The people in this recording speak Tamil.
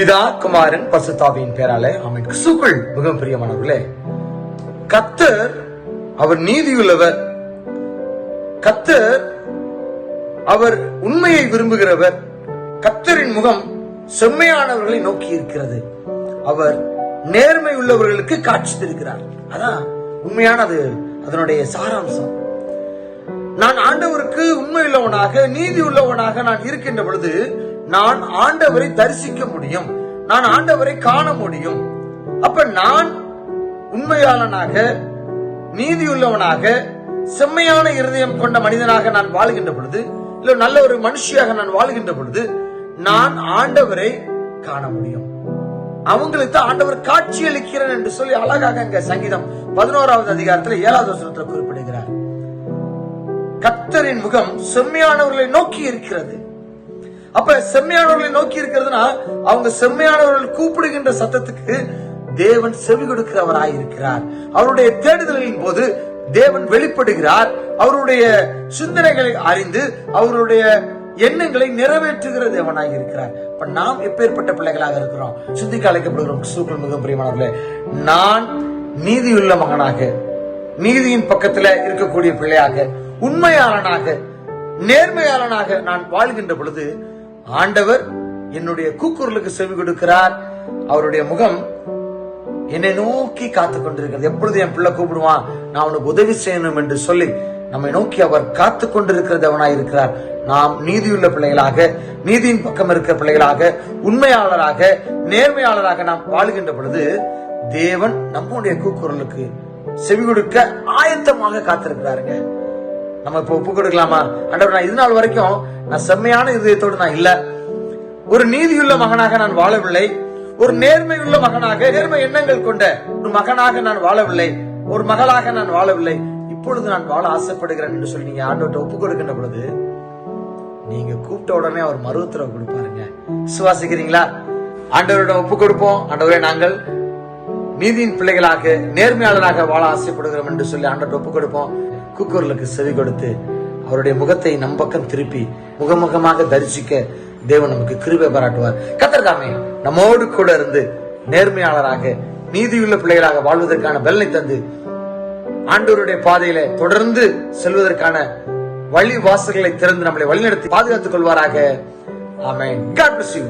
பிதா குமாரன் பசுத்தாவியின் பேராலே ஆமென் கிறிஸ்துக்குள் மிகவும் பிரியமானவர்களே கத்தர் அவர் நீதியுள்ளவர். கத்தர் அவர் உண்மையை விரும்புகிறவர். கத்தரின் முகம் செம்மையானவர்களை நோக்கி இருக்கிறது அவர் நேர்மை உள்ளவர்களுக்கு காட்சி தருகிறார். அதான் உண்மையானது அதனுடைய சாராம்சம். நான் ஆண்டவருக்கு உண்மை உள்ளவனாக நீதி உள்ளவனாக நான் இருக்கின்ற பொழுது நான் ஆண்டவரை தரிசிக்க முடியும். நான் ஆண்டவரை காண முடியும். அப்ப நான் உண்மையாளனாக நீதியுள்ளவனாக செம்மையான இருதயம் கொண்ட மனிதனாக நான் வாழ்கின்ற பொழுது இல்ல நல்ல ஒரு மனுஷியாக நான் வாழ்கின்ற பொழுது நான் ஆண்டவரை காண முடியும். அவங்களுக்கு தான் ஆண்டவர் காட்சி அளிக்கிறேன் என்று சொல்லி அழகாக அங்க சங்கீதம் பதினோராவது அதிகாரத்துல ஏழாவது வசனத்துல குறிப்பிடுகிறார். கத்தரின் முகம் செம்மையானவர்களை நோக்கி இருக்கிறது. அப்ப செம்மையானவர்களை நோக்கி இருக்கிறதுனா அவங்க செம்மையானவர்கள் கூப்பிடுகின்ற சத்தத்துக்கு தேவன் செவி கொடுக்கிறவராய் இருக்கிறார். அவருடைய தேடுதலின் போது தேவன் வெளிப்படுகிறார். அவருடைய சிந்தனைகளை அறிந்து அவருடைய எண்ணங்களை நிறைவேற்றுகிற தேவனாக இருக்கிறார். இப்ப நாம் எப்பேற்பட்ட பிள்ளைகளாக இருக்கிறோம்? சிந்திக்க அழைக்கப்படுகிறோம். சூக்கள் மிக பிரியமானவர்களே நான் நீதியுள்ள மகனாக நீதியின் பக்கத்துல இருக்கக்கூடிய பிள்ளையாக உண்மையாளனாக நேர்மையாளனாக நான் வாழ்கின்ற பொழுது ஆண்டவர் என்னுடைய கூக்குரலுக்கு செவி கொடுக்கிறார். அவருடைய முகம் என்னை நோக்கி காத்து கொண்டிருக்கிறது. எப்பொழுது என் பிள்ளை கூப்பிடுவான்? நான் அவனுக்கு உதவி செய்யணும் என்று சொல்லி நம்மை நோக்கி அவர் காத்து கொண்டிருக்கிறதவனாயிருக்கிறார் இருக்கிறார். நாம் நீதியுள்ள பிள்ளைகளாக நீதியின் பக்கம் இருக்கிற பிள்ளைகளாக உண்மையாளராக நேர்மையாளராக நாம் வாழ்கின்ற பொழுது தேவன் நம்முடைய கூக்குரலுக்கு செவி கொடுக்க ஆயத்தமாக காத்திருக்கிறாருங்க. நம்ம இப்ப ஒப்பு கொடுக்கலாமா? ஆண்டவர் நான் இது நாள் வரைக்கும் நான் செம்மையான இதயத்தோடு நான் இல்ல. ஒரு நீதியுள்ள மகனாக நான் வாழவில்லை. ஒரு நேர்மையுள்ள மகனாக நேர்மை எண்ணங்கள் கொண்ட ஒரு மகனாக நான் வாழவில்லை. ஒரு மகளாக நான் வாழவில்லை. இப்பொழுது நான் வாழ ஆசைப்படுகிறேன் என்று சொல்லி நீங்க ஆண்டோட்ட ஒப்பு கொடுக்கின்ற பொழுது நீங்க கூப்பிட்ட உடனே அவர் மறு உத்தரவு கொடுப்பாருங்க. விசுவாசிக்கிறீங்களா? ஆண்டவரோட ஒப்பு கொடுப்போம். ஆண்டவரே நாங்கள் நீதியின் பிள்ளைகளாக நேர்மையாளராக வாழ ஆசைப்படுகிறோம் என்று சொல்லி ஆண்டவர்கிட்ட ஒப்பு கொடுப்போம். கூக்குரலுக்கு செவி கொடுத்து அவருடைய முகத்தை நம் பக்கம் திருப்பி முகமுகமாக தரிசிக்க தேவன் நமக்கு கிருபை பாராட்டுவார். கத்தர்தாமே நம்மோடு கூட இருந்து நேர்மையாளராக நீதியுள்ள பிள்ளைகளாக வாழ்வதற்கான பலனை தந்து ஆண்டோருடைய பாதையில தொடர்ந்து செல்வதற்கான வழி வாசல்களை திறந்து நம்மளை வழிநடத்தி பாதுகாத்துக் கொள்வாராக. ஆமென். God bless you.